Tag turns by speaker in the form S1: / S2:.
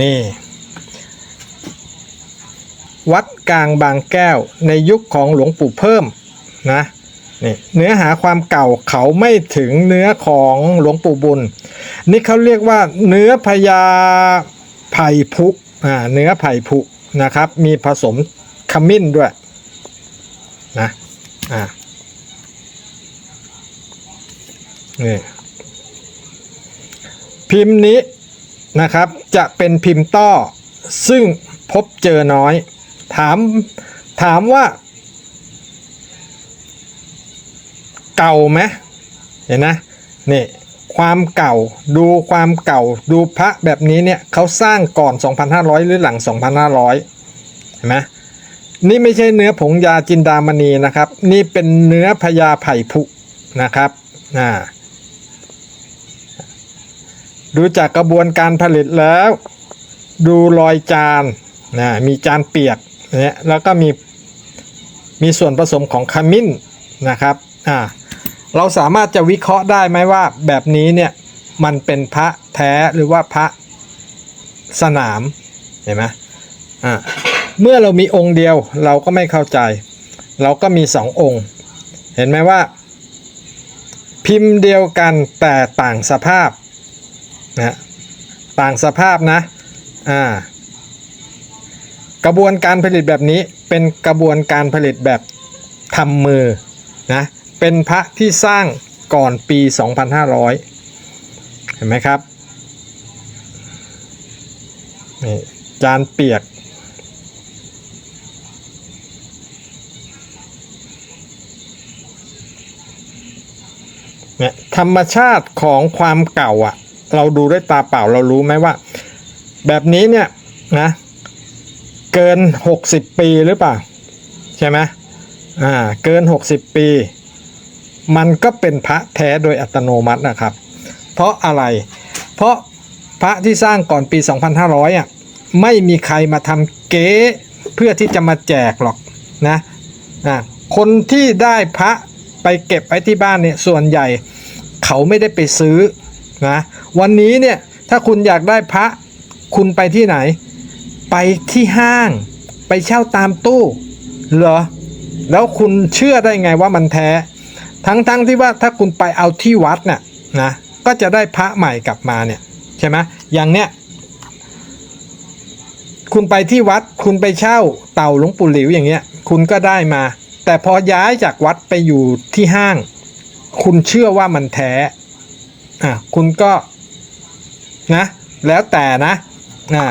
S1: นี่ วัดกลางบางแก้วในยุคของหลวงปู่เพิ่มนะนี่เนื้อหาความเก่าเขาไม่ถึงเนื้อของหลวงปู่บุญ นี่เขาเรียกว่าเนื้อพญาไผ่พุอ่าเนื้อไผ่พุนะครับ มีผสมขมิ้นด้วยนะอ่านี่พิมพ์นี้ นะครับ จะเป็นพิมพ์ต้อ ซึ่งพบเจอน้อย ถามถามว่า เก่าไหมเห็นนะนี่ความเก่าดูความเก่าดูพระแบบนี้เนี่ยเขาสร้างก่อน 2,500 หรือหลัง 2,500 เห็นไหมนี่ไม่ใช่เนื้อผงยาจินดามณีนะครับ นี่เป็นเนื้อพญาไผ่ผุนะครับอ่า ดูจากกระบวนการผลิตแล้ว ดูรอยจานนะมีจานเปียกเนี่ยแล้วก็มีมีส่วนผสมของขมิ้นนะครับอ่าเราสามารถจะวิเคราะห์ได้ไหมว่าแบบนี้เนี่ยมันเป็นพระแท้หรือว่าพระสนามเห็นไหมอ่าเมื่อเรามีองค์เดียวเราก็ไม่เข้าใจ เราก็มีสององค์ เห็นไหมว่า พิมพ์เดียวกันแต่ต่างสภาพ นะต่างสภาพนะอ่ากระบวนการผลิตแบบนี้เป็นกระบวนการผลิตแบบทำมือนะเป็นพระที่สร้างก่อนปี 2500 เห็นไหมครับนี่จานเปียกเนี่ยธรรมชาติของความเก่าอะ เราดูด้วยตาเปล่าเรารู้ไหมว่า แบบนี้เนี่ยนะเกิน 60 ปีหรือเปล่า ใช่ไหมอ่าเกิน 60 ปี มันก็เป็นพระแท้โดยอัตโนมัตินะครับ เพราะอะไร เพราะพระที่สร้างก่อนปี 2500อะไม่มีใครมาทำเก๊เพื่อที่จะมาแจกหรอกนะอ่าคนที่ได้พระไปเก็บไว้ที่บ้านเนี่ยส่วนใหญ่เขาไม่ได้ไปซื้อนะ วันนี้เนี่ยถ้าคุณอยากได้พระคุณไปที่ไหน ไปที่ห้าง ไปเช่าตามตู้เหรอแล้วคุณเชื่อได้ไงว่ามันแท้ ทั้งๆทที่ว่าถ้าคุณไปเอาที่วัดน่ะนะก็จะได้พระใหม่กลับมาเนี่ยใช่ไหมอย่างเนี้ยคุณไปที่วัดคุณไปเช่าเต่าหลวงปู่หลิวอย่างเงี้ย คุณก็ได้มา แต่พอย้ายจากวัดไปอยู่ที่ห้าง คุณเชื่อว่ามันแท้อะคุณก็ นะ แล้วแต่นะอ่า